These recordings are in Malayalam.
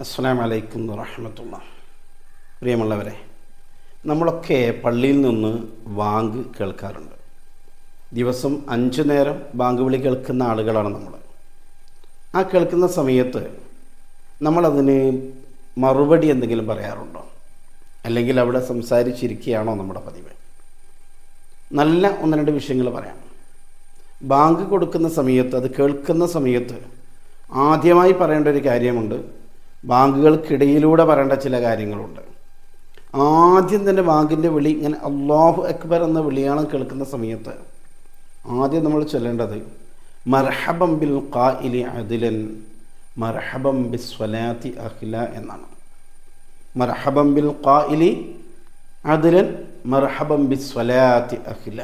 അസ്സാം വലൈക്കും വറഹമത്തുള്ള. പ്രിയമുള്ളവരെ നമ്മളൊക്കെ പള്ളിയിൽ നിന്ന് വാങ്ക് കേൾക്കാറുണ്ട്. ദിവസം അഞ്ചു നേരം ബാങ്ക് വിളി കേൾക്കുന്ന ആളുകളാണ് നമ്മൾ. ആ കേൾക്കുന്ന സമയത്ത് നമ്മളതിന് മറുപടി എന്തെങ്കിലും പറയാറുണ്ടോ? അല്ലെങ്കിൽ അവിടെ സംസാരിച്ചിരിക്കുകയാണോ നമ്മുടെ പതിവ്? നല്ല ഒന്ന് രണ്ട് വിഷയങ്ങൾ പറയാം. ബാങ്ക് കൊടുക്കുന്ന സമയത്ത് അത് കേൾക്കുന്ന സമയത്ത് ആദ്യമായി പറയേണ്ട ഒരു കാര്യമുണ്ട്. ബാങ്കുകൾക്കിടയിലൂടെ പറയേണ്ട ചില കാര്യങ്ങളുണ്ട്. ആദ്യം തന്നെ ബാങ്കിന്റെ വിളി ഇങ്ങനെ അള്ളാഹു അക്ബർ എന്ന വിളിയാണ് കേൾക്കുന്ന സമയത്ത് ആദ്യം നമ്മൾ ചൊല്ലേണ്ടത് മർഹബം ബിൽ ഖാഇലി അദിലൻ മർഹബം ബി സ്വലാത്തി അഖില എന്നാണ്. മർഹബം ബിൽ ഖാഇലി അദിലൻ മർഹബം ബി സ്വലാത്തി അഖില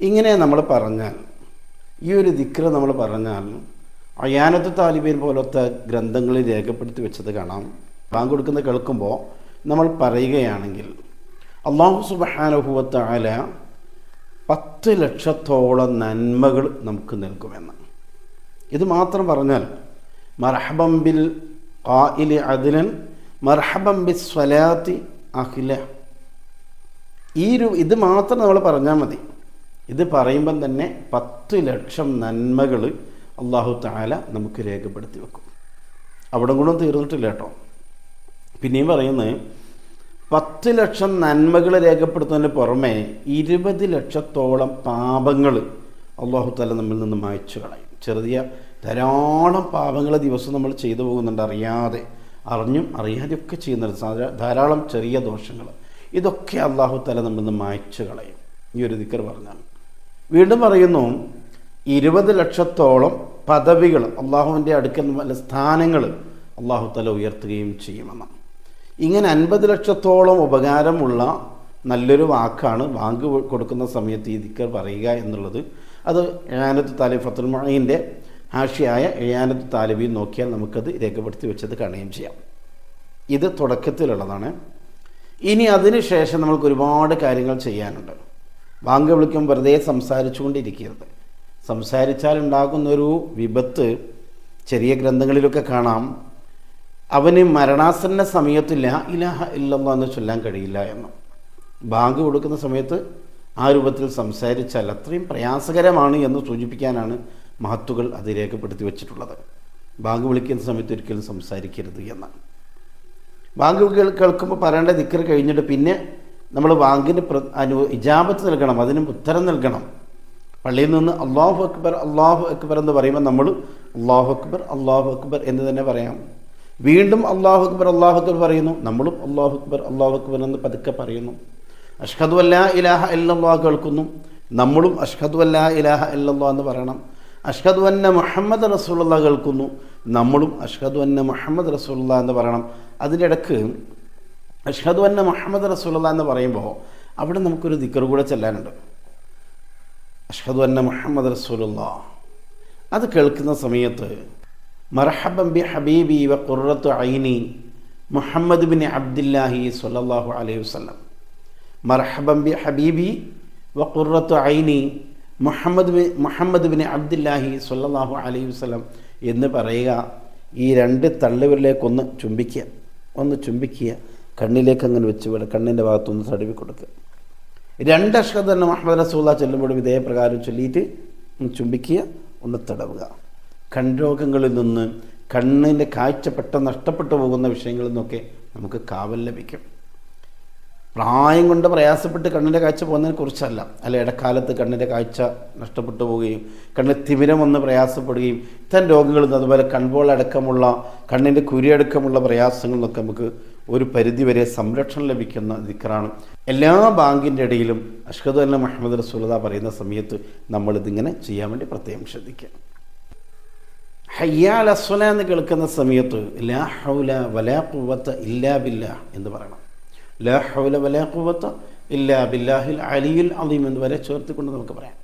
ഇങ്ങനെ നമ്മൾ പറഞ്ഞാൽ ഈ ഒരു ദിക്ര നമ്മൾ പറഞ്ഞാൽ അയാനത്ത് താലിബീൻ പോലത്തെ ഗ്രന്ഥങ്ങളിൽ രേഖപ്പെടുത്തി വെച്ചത് കാണാം. ബാങ്ക് കൊടുക്കുന്ന കേൾക്കുമ്പോൾ നമ്മൾ പറയുകയാണെങ്കിൽ അള്ളാഹു സുബഹാനുഭവത്ത ആല പത്ത് ലക്ഷത്തോളം നന്മകൾ നമുക്ക് നൽകുമെന്ന്. ഇത് മാത്രം പറഞ്ഞാൽ മർഹബം ബിൽ ഖായിലി അതിലൻ മർഹബം ബി സ്വലാത്തി അഖില. ഈ ഒരു ഇത് മാത്രം നമ്മൾ പറഞ്ഞാൽ മതി. ഇത് പറയുമ്പം തന്നെ പത്ത് ലക്ഷം നന്മകൾ അള്ളാഹു താല നമുക്ക് രേഖപ്പെടുത്തി വെക്കും. അവിടെ കൂടെ തീർന്നിട്ടില്ല കേട്ടോ. പിന്നെയും പറയുന്നത് പത്ത് ലക്ഷം നന്മകൾ രേഖപ്പെടുത്തുന്നതിന് പുറമെ ഇരുപത് ലക്ഷത്തോളം പാപങ്ങൾ അള്ളാഹു താല നമ്മിൽ നിന്ന് മായ്ച്ചു കളയും. ചെറിയ ധാരാളം പാപങ്ങൾ ദിവസം നമ്മൾ ചെയ്തു പോകുന്നുണ്ട് അറിയാതെ. അറിഞ്ഞും അറിയാതെയൊക്കെ ചെയ്യുന്നുണ്ട്. ധാരാളം ചെറിയ ദോഷങ്ങൾ. ഇതൊക്കെ അള്ളാഹു താല നമ്മിൽ നിന്ന് മായ്ച്ചു കളയും. ഈ ഒരു ദിക്കർ പറഞ്ഞാൽ വീണ്ടും പറയുന്നു ഇരുപത് ലക്ഷത്തോളം പദവികൾ അള്ളാഹുവിന്റെ അടുക്കൽ വല്ല സ്ഥാനങ്ങൾ അള്ളാഹു തല ഉയർത്തുകയും ചെയ്യുമെന്നാണ് ഇങ്ങനെ അൻപത് ലക്ഷത്തോളം ഉപകാരമുള്ള നല്ലൊരു വാക്കാണ് വാങ്ക് കൊടുക്കുന്ന സമയത്ത് ഈ ദിക്കർ പറയുക എന്നുള്ളത്. അത് ഏഴാനത്ത് താലിബ് ഫത്തുൽ മഴീന്റെ ആശയായ ഏഴാനത്ത് താലിബിൽ നോക്കിയാൽ നമുക്കത് രേഖപ്പെടുത്തി വെച്ചത് കാണുകയും ചെയ്യാം. ഇത് തുടക്കത്തിലുള്ളതാണ്. ഇനി അതിന് ശേഷം നമുക്ക് ഒരുപാട് കാര്യങ്ങൾ ചെയ്യാനുണ്ട്. ബാങ്ക് വിളിക്കുമ്പോൾ വെറുതെ സംസാരിച്ചുകൊണ്ടിരിക്കരുത്. സംസാരിച്ചാൽ ഉണ്ടാകുന്നൊരു വിപത്ത് ചെറിയ ഗ്രന്ഥങ്ങളിലൊക്കെ കാണാം. അവന് മരണാസന്ന സമയത്ത് ലാ ഇലാഹ ഇല്ലല്ലാ എന്ന് ചൊല്ലാൻ കഴിയില്ല എന്ന്. ബാങ്ക് കൊടുക്കുന്ന സമയത്ത് ആ രൂപത്തിൽ സംസാരിച്ചാൽ അത്രയും പ്രയാസകരമാണ് എന്ന് സൂചിപ്പിക്കാനാണ് മഹത്തുകൾ അത് രേഖപ്പെടുത്തി വെച്ചിട്ടുള്ളത്. ബാങ്ക് വിളിക്കുന്ന സമയത്ത് ഒരിക്കലും സംസാരിക്കരുത് എന്ന്. ബാങ്ക് കേൾ- കേൾക്കുമ്പോൾ പറയേണ്ട ദിക്കർ കഴിഞ്ഞിട്ട് പിന്നെ നമ്മൾ ബാങ്കിന് അനു ഇജാബത്ത് നൽകണം അതിനും ഉത്തരം നൽകണം. പള്ളിയിൽ നിന്ന് അള്ളാഹു അക്ബർ അള്ളാഹു അക്ബർ എന്ന് പറയുമ്പോൾ നമ്മൾ അള്ളാഹു അക്ബർ അള്ളാഹു അക്ബർ എന്ന് തന്നെ പറയാം. വീണ്ടും അള്ളാഹു അക്ബർ അള്ളാഹു അക്ബർ പറയുന്നു. നമ്മളും അള്ളാഹു അക്ബർ അള്ളാഹു അക്ബർ എന്ന് പതുക്കെ പറയുന്നു. അഷ്ഹദു അല്ലാ ഇലാഹ അല്ലാ കേൾക്കുന്നു. നമ്മളും അഷ്ഹദു അല്ലാ ഇലാഹ അല്ലാ എന്ന് പറയണം. അഷ്ഹദു അന്ന മുഹമ്മദ് റസൂള്ള കേൾക്കുന്നു. നമ്മളും അഷ്ഹദു അന്ന മുഹമ്മദ് റസൂള്ള എന്ന് പറയണം. അതിന്റെ ഇടയ്ക്ക് അഷ്ഹദു അന്ന മുഹമ്മദ് റസൂള്ള എന്ന് പറയുമ്പോൾ അവിടെ നമുക്കൊരു ദിക്കർ കൂടെ ചെല്ലാനുണ്ട്. അഷ്ഹദു അന്ന മുഹമ്മദ് റസൂലുള്ള. അത് കേൾക്കുന്ന സമയത്ത് മർഹബൻ ബി ഹബീബി വ ഖുറത്തു ഐനി മുഹമ്മദ് ബിൻ അബ്ദില്ലാഹി സ്വല്ലല്ലാഹു അലൈഹി വസല്ലം. മർഹബൻ ബി ഹബീബി വ ഖുറത്തു ഐനി മുഹമ്മദ് ബി മുഹമ്മദ് ബിൻ അബ്ദില്ലാഹി സ്വല്ലല്ലാഹു അലൈഹി വസല്ലം എന്ന് പറയുക ഈ രണ്ട് തള്ളുവിരലേക്കൊന്ന് ചുംബിക്കുക. ഒന്ന് ചുംബിക്കുക കണ്ണിലേക്ക് അങ്ങനെ വെച്ച് വിടുക കണ്ണിന്റെ ഭാഗത്തൊന്ന് തടവി കൊടുക്കുക. രണ്ട് അഷ്ഹദ് തന്നെ മുഹമ്മദ് റസൂള്ള ചൊല്ലുമ്പോഴും ഇതേ ചൊല്ലിയിട്ട് ഒന്ന് ചുംബിക്കുക ഒന്ന് തടവുക. കൺരോഗങ്ങളിൽ നിന്ന് കണ്ണിന്റെ കാഴ്ച പെട്ടെന്ന് നഷ്ടപ്പെട്ടു പോകുന്ന വിഷയങ്ങളിൽ നിന്നൊക്കെ നമുക്ക് കാവൽ ലഭിക്കും. പ്രായം കൊണ്ട് പ്രയാസപ്പെട്ട് കണ്ണിന്റെ കാഴ്ച പോകുന്നതിനെ കുറിച്ചല്ല. അല്ല ഇടക്കാലത്ത് കണ്ണിന്റെ കാഴ്ച നഷ്ടപ്പെട്ടു പോവുകയും കണ്ണിൽ തിമിരം വന്ന് പ്രയാസപ്പെടുകയും ഇത്തരം രോഗങ്ങളിൽ നിന്ന് അതുപോലെ കൺപോൾ അടക്കമുള്ള കണ്ണിന്റെ കുരിയടക്കമുള്ള പ്രയാസങ്ങളിലൊക്കെ നമുക്ക് ഒരു പരിധിവരെ സംരക്ഷണം ലഭിക്കുന്ന ദിക്കറാണ്. എല്ലാ ബാങ്കിന്റെ ഇടയിലും അഷ്ഹദ് അല്ല മുഹമ്മദ് റസൂലത പറയുന്ന സമയത്ത് നമ്മളിതിങ്ങനെ ചെയ്യാൻ വേണ്ടി പ്രത്യേകം ശ്രദ്ധിക്കുക. ഹയ്യാൽ അസ്വല എന്ന് കേൾക്കുന്ന സമയത്ത് ലാ ഹൗല വലാ ഖുവത്ത ഇല്ലാ ബില്ലാ എന്ന് പറയണം. ലാ ഹൗല വലാ ഖുവത്ത ഇല്ലാ ബില്ലാഹിൽ അലിയുൽ അലീം എന്ന് വരെ ചേർത്തിക്കൊണ്ട് നമുക്ക് പറയാം.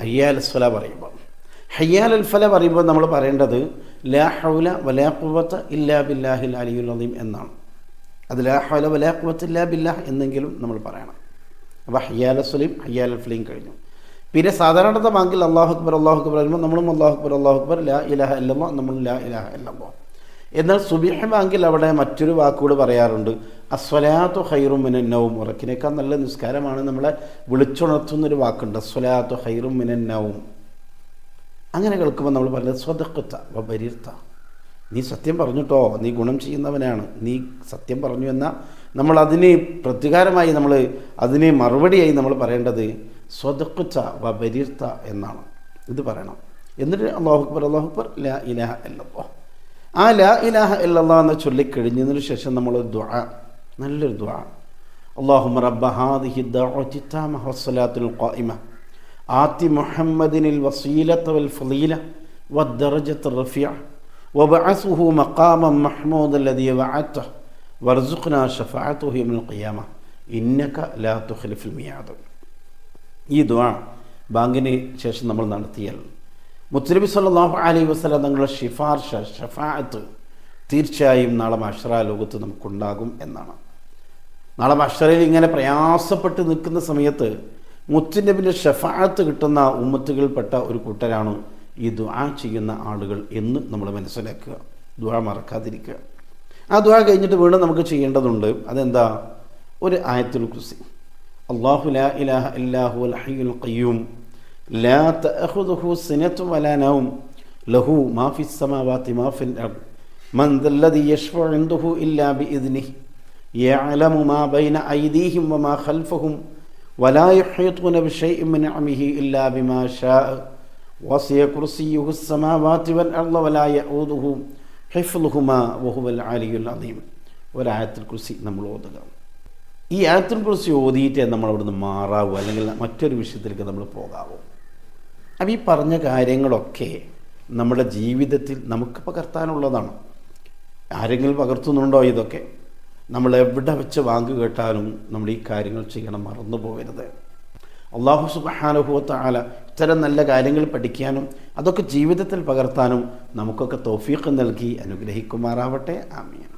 ഹയ്യാൽ അസ്വല പറയുമ്പോൾ ഹയ്യാൽ അൽഫല പറയുമ്പോൾ നമ്മൾ പറയേണ്ടത് ലാ ഹൗല വലാ ഖുവത്ത ഇല്ലാ ബില്ലാഹിൽ അലിയുൽ അലീം എന്നാണ്. അത് ലാ ഹൗല വലാ ഖുവത്ത ഇല്ലാ ബില്ലാഹ് എന്നെങ്കിലും നമ്മൾ പറയണം. അപ്പോൾ ഹയ്യാൽ സുലീം ഹയ്യാൽ അൽ കഴിഞ്ഞു. പിന്നെ സാധാരണത്തെ ബാങ്കിൽ അള്ളാഹു അക്ബർ അള്ളാഹു അക്ബർ വരുമ്പോൾ നമ്മളും അള്ളാഹു അക്ബർ അള്ളാഹു അക്ബർ ലാ ഇലാഹ അല്ലമോ നമ്മൾ ലാ ഇലാഹ അല്ലമോ എന്നാൽ സുബിഹ ബാങ്കിൽ അവിടെ മറ്റൊരു വാക്കുകൂടെ പറയാറുണ്ട്. അസ്വലാത്തു ഹൈറും മിനന്നവും ഉറക്കിനേക്കാൾ നല്ല നിസ്കാരമാണ് നമ്മളെ വിളിച്ചുണർത്തുന്നൊരു വാക്കുണ്ട്. അസ്വലാത്തു ഹൈറും മിനന്നവും അങ്ങനെ കേൾക്കുമ്പോൾ നമ്മൾ പറയുന്നത് സ്വതക്കത്ത വബരിർത്ത നീ സത്യം പറഞ്ഞിട്ടോ നീ ഗുണം ചെയ്യുന്നവനാണ്. നീ സത്യം പറഞ്ഞു എന്ന നമ്മൾ അതിന് പ്രതികാരമായി നമ്മൾ അതിന് മറുപടിയായി നമ്മൾ പറയേണ്ടത് സ്വതക്കുച്ച വ ബരീർത്ത എന്നാണ്. ഇത് പറയണം. എന്നിട്ട് അള്ളാഹു അക്ബർ ല അക്ബർ ലാ ഇലാഹ അല്ലല്ലോ ആ ലാ ഇലാഹ അല്ലല്ലാ എന്ന് ചൊല്ലിക്കഴിഞ്ഞതിന് ശേഷം നമ്മൾ ദ്വ നല്ലൊരു ദ്വ അള്ളാഹും റബ്ബ ഹാദിഹി വസ്സലാത്തുൽ ഖായിമ. ആതി മുഹമ്മദിനിൽ വസീലത വൽ ഫലീല വ ദർജത്ത് റഫീഅ. വബഅസുഹു മക്കാമം മഹ്മൂദ് അല്ലതിയ വഅത്ത വർസുഖ്ന ഷഫാത്തുഹു യൗമൽ ഖിയാമ. ഇന്നക ലാ തുഖ്ലിഫുൽ മിയാദ്. ഈ ദുആ ബാങ്കിന് ശേഷം നമ്മൾ നടത്തിയൽ മുത്തലബി സല്ലാഹു അലൈഹി വസ്ലം തങ്ങളുടെ ഷിഫാർഷ ഷഫാത്ത് തീർച്ചയായും നാളെ മഷറ ലോകത്ത് നമുക്കുണ്ടാകും എന്നാണ്. നാളെ മഷറയിൽ ഇങ്ങനെ പ്രയാസപ്പെട്ട് നിൽക്കുന്ന സമയത്ത് മുത്തുനബിന്റെ ഷഫാത്ത് കിട്ടുന്ന ഉമ്മത്തുകൾപ്പെട്ട ഒരു കൂട്ടരാണ് ഈ ദ്വാ ചെയ്യുന്ന ആളുകൾ എന്ന് നമ്മൾ മനസ്സിലാക്കുക. ദ്വാ മറക്കാതിരിക്കുക. ആ ദ്വാ കഴിഞ്ഞിട്ട് വീണ്ടും നമുക്ക് ചെയ്യേണ്ടതുണ്ട്. അതെന്താ? ഒരു ആയത്തുൽ കുസി അള്ളാഹു ലാ ഇലാഹ ഇല്ലാഹു അൽ ഹയ്യുൽ ഖയ്യൂം. ലാ തഅഖുദുഹു സിനത്തും വലാ നൗം. ലഹു മാ ഫിസ് സമാവാതി മാ ഫിൽ അർദ്. മൻ ദല്ലദി യശ്ഫഉ ഇൻദുഹു ഇല്ലാ ബിഇദ്നിഹി. യഅലമു മാ ബൈന ഐദീഹിം വമാ ഖൽഫഹും. വലാ യുഹീതൂന ബിശൈഇൻ മിൻ ഇൽലാ ബിമാ ഷാഅ شاء وسع كرسيه السماوات والأرض ولا يؤوده حفظهما وهو العلي العظيم ഒരായത്തിൽ കുറിച്ച് നമ്മൾ ഓതുക ഈ ആയത്തിൽ കുറിച്ച് ഓതിയിട്ടേ നമ്മൾ അവിടുന്ന് മാറാവൂ അല്ലെങ്കിൽ മറ്റൊരു വിഷയത്തിലേക്ക് നമ്മൾ പോകാവൂ അപ്പം ഈ പറഞ്ഞ കാര്യങ്ങളൊക്കെ നമ്മുടെ ജീവിതത്തിൽ നമുക്ക് പകർത്താനുള്ളതാണ് ആരെങ്കിലും പകർത്തുന്നുണ്ടോ ഇതൊക്കെ നമ്മൾ എവിടെ വെച്ച് വാങ്ങു കേട്ടാലും നമ്മൾ ഈ കാര്യങ്ങൾ ചെയ്യണം മറന്നു പോകരുത് അള്ളാഹു സുബാനുഭവത്ത ആല ഇത്തരം നല്ല കാര്യങ്ങൾ പഠിക്കാനും അതൊക്കെ ജീവിതത്തിൽ പകർത്താനും നമുക്കൊക്കെ തോഫീക്ക് നൽകി അനുഗ്രഹിക്കുമാറാവട്ടെ. ആമീൻ.